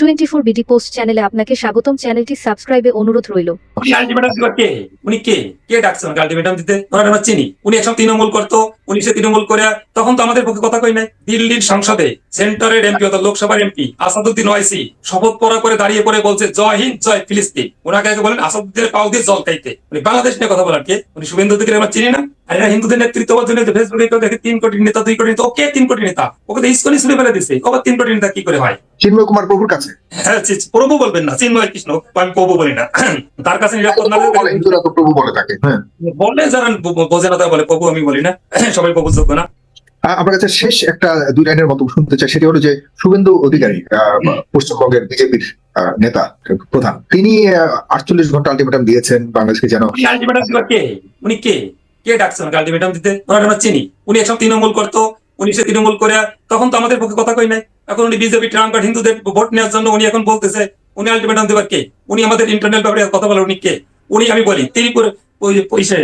Twenty four BD post চ্যানেলে আপনাকে স্বাগতম। চ্যানেলটি সাবস্ক্রাইবে অনুরোধ রইল। উনি কে? কে কে ডাকছে আলটিমেটাম দিতে? আমরা চিনি। উনি একসব তৃণমূল করতো সে তৃণমূল করে তখন তো আমাদের পক্ষে কথা কই নাই। দিল্লির সংসদে সেন্টারের এমপি অর্থাৎ লোকসভার এমপি আসাদুদ্দিন ওয়াইসি শপথ পড়া করে দাঁড়িয়ে পড়ে বলছে জয় হিন্দ জয় ফিলিস্তিন। ওনাকে আগে বলেন আসাদুদ্দিনের পাও দিয়ে জল খাইতে। উনি বাংলাদেশ নিয়ে কথা বলার কে? উনি শুভেন্দু দিকে আমরা চিনি না। আর এরা হিন্দুদের নেতৃত্ব বলছেন যে ফেসবুকে কেউ দেখে তিন কোটি নেতা দুই কোটি নেতা ওকে তিন কোটি নেতা। ওকে তো ইস্কনি শুনে ফেলে দিছে ওকে তিন কোটি নেতা কি করে হয়? চিন্ময় কুমার প্রভুর কাছে। হ্যাঁ প্রভু বলবেন না চিন্ময় কৃষ্ণ আমি প্রভু বলি না। তার কাছে নিরাপদ না প্রভু বলে, বলে হ্যাঁ। বললে যারা বোঝে না তারা বলে প্রভু আমি বলি না। সবাই প্রভু যোগ্য না আমার কাছে শেষ একটা দুই লাইনের মতো শুনতে চাই সেটি হলো যে শুভেন্দু অধিকারী পশ্চিমবঙ্গের বিজেপির নেতা প্রধান। তিনি আটচল্লিশ ঘণ্টা আলটিমেটাম দিয়েছেন বাংলাদেশকে যেন উনি কে? উনি কে? কে ডাকছে আলটিমেটাম দিতে? ওনার চিনি। উনি একসময় তৃণমূল করতো উনি সে তৃণমূল করে তখন তো আমাদের পক্ষে কথা কই নাই। এখন উনি বিজেপি ট্রাম্প আর হিন্দুদের ভোট নেওয়ার জন্য উনি এখন বলতেছে উনি আলটিমেটাম দিবার কে? উনি আমাদের ইন্টারনাল ব্যাপারে কথা বলে উনি কে? উনি আমি বলি, ত্রিপুর, ওই পয়সে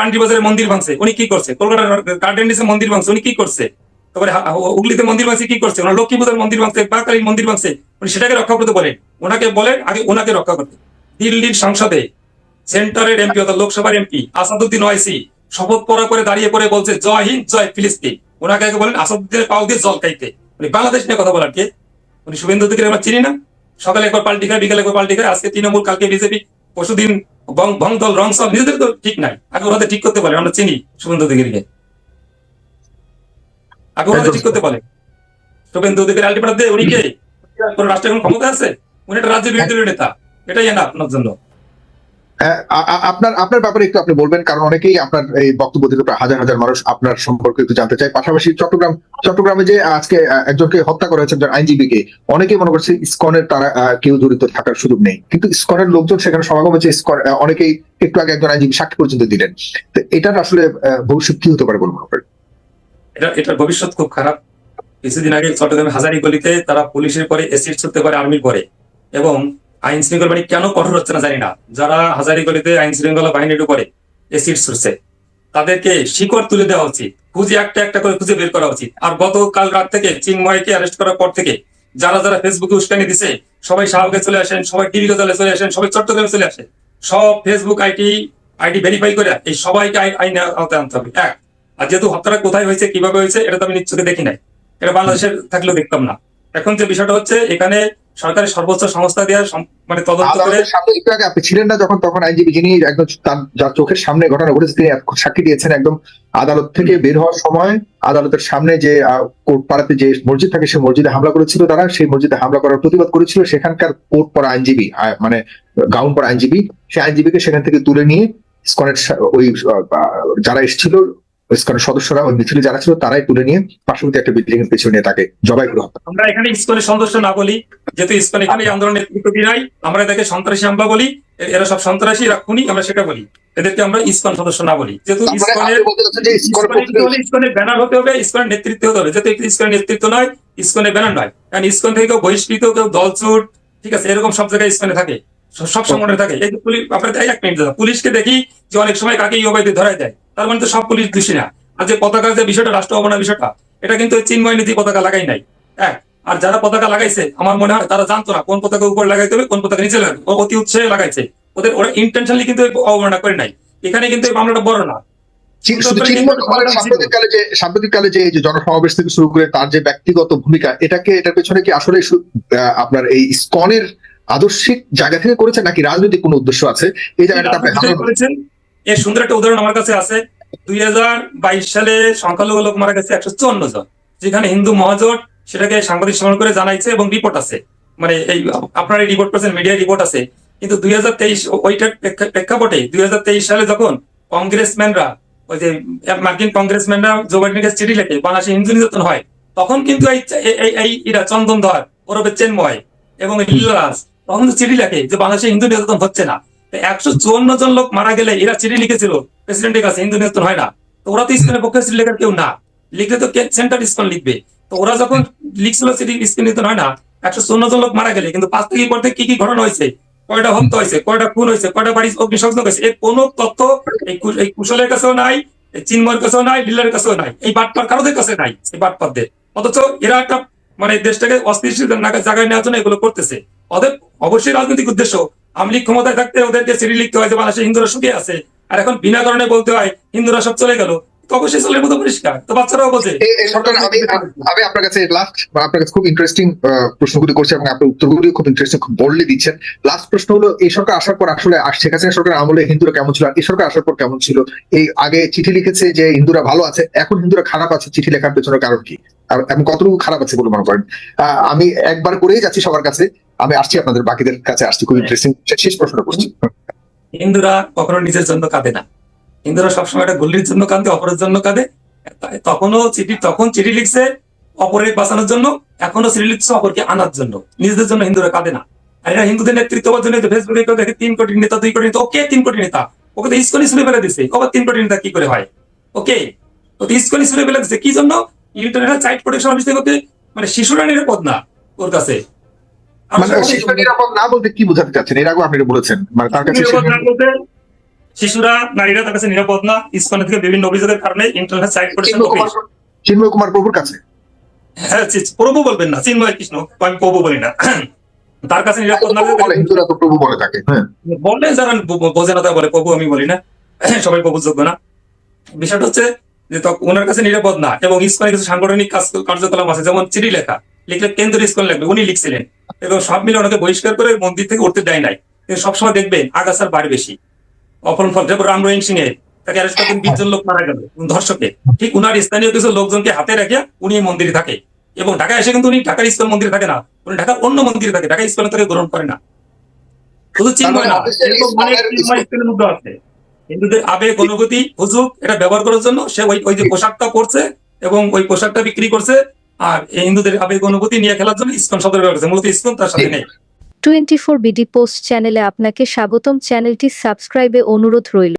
রান্ডি বাজারে মন্দির ভাঙছে, উনি কি করছে? কলকাতার গার্ডেনিসে মন্দির ভাঙছে, উনি কি করছে? তারপরে হুগলিতে মন্দির ভাঙছে, কি করছে? ওনার লক্ষ্মী পূজার মন্দির ভাঙছে, বাকালীর মন্দির ভাঙছে, উনি সেটাকে রক্ষা করতে বলেন। ওনাকে বলেন, আগে ওনাকে রক্ষা করতে। দিল্লির সংসদে, সেন্টারের এমপি অর্থাৎ লোকসভার এমপি, আসাদুদ্দিন ওয়াইসি, শপথ পড়া করে দাঁড়িয়ে পড়ে বলছে, জয় হিন্দ, জয় ফিলিস্তিন। ওনাকে আগে বলেন, আসাদুদ্দিনের পাও দিয়ে জল খাইতে। উনি বাংলাদেশ নিয়ে কথা বলার কে? উনি শুভেন্দু দিকে আমরা চিনি না। সকালে একবার পাল্টি খায়, বিকালে একবার পাল্টি খায়। আজকে তৃণমূল, কালকে বিজেপি, পরশুদিন বং ভং দল রং সব নিজেদের তো ঠিক নাই। আগে ওরা ঠিক করতে বলে আমরা চিনি শুভেন্দু দিকে আগে ওরা ঠিক করতে বলে শুভেন্দু দিকে আলটিমেটার দিয়ে উনি কে কোন রাষ্ট্রের কোন ক্ষমতা আছে? উনি একটা রাজ্যের বিরোধী নেতা। এটাই না আপনার জন্য। আপনার আপনার ব্যাপারে একটু আপনি বলবেন, কারণ অনেকেই আপনার এই বক্তব্য দিতে প্রায় হাজার হাজার মানুষ আপনার সম্পর্কে একটু জানতে চায়। পাশাপাশি চট্টগ্রাম, চট্টগ্রামে যে আজকে একজনকে হত্যা করা হয়েছে একজন আইনজীবীকে, অনেকেই মনে করছে ইসকনের তারা কেউ জড়িত থাকার সুযোগ নেই। কিন্তু ইসকনের লোকজন সেখানে সমাগম হয়েছে, ইসকন অনেকেই একটু আগে একজন আইনজীবী সাক্ষী পর্যন্ত দিলেন। তো এটার আসলে ভবিষ্যৎ কি হতে পারে আপনার এটা, এটার ভবিষ্যৎ খুব খারাপ। কিছুদিন আগে চট্টগ্রামে হাজারি গলিতে তারা পুলিশের পরে এসিড ছুটতে পারে, আর্মির পরে। এবং আইন শৃঙ্খলা বাহিনী কেন কঠোর হচ্ছে না জানি না। যারা হাজারি গলিতে আইন শৃঙ্খলা বাহিনীর উপরে এসিড ছুটছে তাদেরকে শিকড় তুলে দেওয়া উচিত, খুঁজে একটা একটা করে খুঁজে বের করা উচিত। আর গতকাল রাত থেকে চিন্ময়কে অ্যারেস্ট করার পর থেকে যারা যারা ফেসবুকে উস্কানি দিছে, সবাই শাহকে চলে আসেন, সবাই টিভি গজালে চলে আসেন, সবাই চট্টগ্রামে চলে আসেন। সব ফেসবুক আইটি আইডি ভেরিফাই করে এই সবাইকে আইন- আইনে আওতায় আনতে হবে। এক, আর যেহেতু হত্যাটা কোথায় হয়েছে, কীভাবে হয়েছে, এটা তো আমি নিশ্চয়ই দেখি নাই। এটা বাংলাদেশের থাকলেও দেখতাম না। এখন যে বিষয়টা হচ্ছে, এখানে সরকারের সর্বোচ্চ সংস্থা দেওয়া মানে তদন্ত করে একটু আগে আপনি ছিলেন না যখন তখন আইনজীবী যিনি একদম তার যার চোখের সামনে ঘটনা ঘটেছে তিনি সাক্ষী দিয়েছেন একদম আদালত থেকে বের হওয়ার সময়। আদালতের সামনে যে কোর্ট পাড়াতে যে মসজিদ থাকে সেই মসজিদে হামলা করেছিল তারা। সেই মসজিদে হামলা করার প্রতিবাদ করেছিল। সেখানকার কোর্ট পড়া আইনজীবী মানে গাউন পড়া আইনজীবী সেই আইনজীবীকে সেখান থেকে তুলে নিয়ে ইসকনের সা- ওই যারা এসেছিল ইসকনের সদস্যরা ওই মিছিলে যারা ছিল তারাই তুলে নিয়ে পার্শ্ববর্তী একটা বিল্ডিং এর পিছনে নিয়ে তাকে জবাই করে হত্যা আমরা এখানে ইসকনের সদস্য না বলি যেহেতু ইসকন এখানে আন্দোলনের নেতৃত্ব নাই আমরা এদেরকে সন্ত্রাসী আমরা বলি। এরা সব সন্ত্রাসী এরা খুনি আমরা সেটা বলি। এদেরকে আমরা ইসকন সদস্য না বলি। যেহেতু তারপরে ইসকনের ব্যানার হতে হবে ইসকনের নেতৃত্ব হতে হবে। যেহেতু ইসকনের নেতৃত্ব নয় ইসকনের ব্যানার নয়। কারণ ইসকন থেকে কেউ বহিষ্কৃত কেউ দলছুট ঠিক আছে এরকম সব জায়গায় ইসকনে থাকে। সব সংগঠনে থাকে। এই যে পুলিশ আপনার এক মিনিট দাদা, পুলিশকে দেখি যে অনেক সময় কাকে ইয়োবাইতে ধরাই দেয়। তার মানে তো সব পুলিশ দোষী না। আর যে পতাকার যে বিষয়টা রাষ্ট্র অবমাননার বিষয়টা এটা কিন্তু চিন্ময় নীতি পতাকা লাগাই নাই। এক আর যারা পতাকা লাগাইছে আমার মনে হয় তারা জানতো না কোন পতাকা উপর লাগাইতে হবে কোন পতাকা নিচে লাগাবে অতি উৎসাহে লাগাইছে। ওদের ওরা ইন্টেনশনালি কিন্তু অবমাননা করে নাই। এখানে কিন্তু এই মামলাটা বড় না। সাম্প্রতিককালে যে যে জনসমাবেশ থেকে শুরু করে তার যে ব্যক্তিগত ভূমিকা এটাকে এটার পেছনে কি আসলে আপনার এই স্কনের আদর্শিক জায়গা থেকে করেছে নাকি রাজনৈতিক কোনো উদ্দেশ্য আছে? এই জায়গাটা আপনি এর সুন্দর একটা উদাহরণ আমার কাছে আছে। দুই হাজার বাইশ সালে সংখ্যালঘু লোক মারা গেছে একশো চুয়ান্ন জন, যেখানে হিন্দু মহাজোট সেটাকে সাংবাদিক সম্মেলন করে জানাইছে এবং রিপোর্ট আছে। মানে এই আপনার এই রিপোর্ট করেছেন মিডিয়া রিপোর্ট আছে। কিন্তু দুই হাজার তেইশ ওইটার প্রেক্ষাপটে দুই হাজার তেইশ সালে যখন কংগ্রেসম্যানরা ওই যে মার্কিন কংগ্রেসম্যানরা জো বাইডেনের কাছে চিঠি লেখে, বাংলাদেশে হিন্দু নির্যাতন হয়, তখন কিন্তু এই এই- এই চন্দন ধর, ওরফে চেন্ময় এবং তখন চিঠি লেখে যে বাংলাদেশে হিন্দু নির্যাতন হচ্ছে না। একশো চুয়ান্ন জন লোক মারা গেলে এরা চিঠি লিখেছিল প্রেসিডেন্টের কাছে হিন্দু নির্যাতন হয় না। তো ওরা তো পক্ষে চিঠি লেখার কেউ না। লিখলে তো সেন্টার ইসকন লিখবে। তো ওরা যখন লিখছিল চিঠি ইসকন নির্যাতন হয় না। একশো চুয়ান্ন জন লোক মারা গেলে কিন্তু পাঁচ থেকে পর থেকে কি কি ঘটনা হয়েছে? কয়টা হত্যা হয়েছে? কয়টা খুন হয়েছে? কয়টা বাড়ি অগ্নিসংযোগ হয়েছে? এর কোনো তথ্য এই কুশলের কাছেও নাই চিন্ময়ের কাছেও নাই লীলার কাছেও নাই। এই বাটপার কারোদের কাছে নাই এই বাটপারদের অথচ এরা একটা মানে দেশটাকে অস্থিতিশীল জায়গায় নেওয়ার জন্য এগুলো করতেছে। ওদের অবশ্যই রাজনৈতিক উদ্দেশ্য আওয়ামী লীগ ক্ষমতায় থাকতে ওদেরকে চিঠি লিখতে হয় যে বাংলাদেশে হিন্দুরা সুখে আছে। আর এখন বিনা কারণে বলতে হয় হিন্দুরা সব চলে গেল। মতো পরিষ্কার। তো বাচ্চারাও বোঝে আমি আপনার কাছে লাস্ট আপনার কাছে খুব ইন্টারেস্টিং প্রশ্নগুলি করছি এবং আপনার উত্তরগুলি খুব ইন্টারেস্টিং খুব বললে দিচ্ছেন। লাস্ট প্রশ্ন হলো এই সরকার আসার পর আসলে আস- শেখ হাসিনা সরকার আমলে হিন্দুরা কেমন ছিল? আর এই সরকার আসার পর কেমন ছিল? এই আগে চিঠি লিখেছে যে হিন্দুরা ভালো আছে এখন হিন্দুরা খারাপ আছে। চিঠি লেখার পেছনে কারণ কি? এবং কতটুকু খারাপ আছে বলে মনে করেন? আহ, আমি একবার করেই যাচ্ছি সবার কাছে। আমি আসছি আপনাদের বাকিদের কাছে আসছি খুব ইন্টারেস্টিং শেষ প্রশ্ন করছি। হিন্দুরা কখনো নিজের জন্য কাঁদে না। হিন্দুরা সবসময় একটা গল্লির জন্য কাঁদে অপরের জন্য কাঁদে। তখনও চিঠি তখন চিঠি লিখছে অপরের বাঁচানোর জন্য এখনও চিঠি লিখছে অপরকে আনার জন্য। নিজেদের জন্য হিন্দুরা কাঁদে না। আর এরা হিন্দুদের নেতৃত্বের জন্য ফেসবুকে কেউ দেখে তিন কোটি নেতা দুই কোটি নেতা ওকে তিন কোটি নেতা ওকে তো ইস্কনি শুনে ফেলে দিছে। আবার তিন কোটি নেতা কি করে হয়? ওকে? ও তো ইস্কনি শুনে ফেলে দিছে। কি জন্য? ইন্টারনেট চাইল্ড প্রোটেকশন অফিস থেকে মানে শিশুরা নিরাপদ না ওর কাছে। মানে নিরাপদ না বলতে কি বোঝাতে চাচ্ছেন? এর আগেও আপনি বলেছেন মানে তার কাছে শিশুরা নারীরা তার কাছে নিরাপদ না ইস্কনের থেকে বিভিন্ন অভিযোগের কারণে ইন্টারনেট সাইট করেছেন চিন্ময় কুমার প্রভুর কাছে? হ্যাঁ প্রভু বলবেন না চিন্ময় কৃষ্ণ আমি প্রভু বলি না। তার কাছে নিরাপদ না হিন্দুরা তো প্রভু বলে থাকে হ্যাঁ। বললে যারা বোঝে না বলে প্রভু আমি বলি না। সবাই প্রভুর যোগ্য না। বিষয়টা হচ্ছে যে তখন ওনার কাছে নিরাপদ না এবং ইস্কনের কিছু সাংগঠনিক কাজ কার্যকলাপ আছে যেমন চিঠি লেখা। লিখলে কেন্দ্র ইস্কন লাগবে উনি লিখছিলেন। এবং সব মিলে ওনাকে বহিষ্কার করে মন্দির থেকে উঠতে দেয় নাই। সবসময় দেখবেন আগাছার বার বেশি। অপহরণ ফল যেমন রাম রহিম সিং এর তাকে অ্যারেস্ট করতেন বিশ জন লোক মারা গেল ধর্ষকে ঠিক উনার স্থানীয় কিছু লোকজনকে হাতে রেখে উনি এই মন্দিরে থাকে। এবং ঢাকায় এসে কিন্তু উনি ঢাকার ইস্কন মন্দিরে থাকে না উনি ঢাকার অন্য মন্দিরে থাকে ঢাকা ইস্কনে তাকে গ্রহণ করে না। শুধু চিন্ময় না ইস্কনের- মধ্যে আছে। হিন্দুদের আবেগ অনুভূতি হুজুগ এটা ব্যবহার করার জন্য সে ওই ওই যে পোশাকটা পরছে এবং ওই পোশাকটা বিক্রি করছে আর হিন্দুদের আবেগ অনুভূতি নিয়ে খেলার জন্য ইস্কন শব্দ ব্যবহার করছে। মূলত ইস্কন তার সাথে নেই। টোয়েন্টি ফোর বিডি পোস্ট চ্যানেলে আপনাকে স্বাগতম। চ্যানেলটি সাবস্ক্রাইবে অনুরোধ রইল।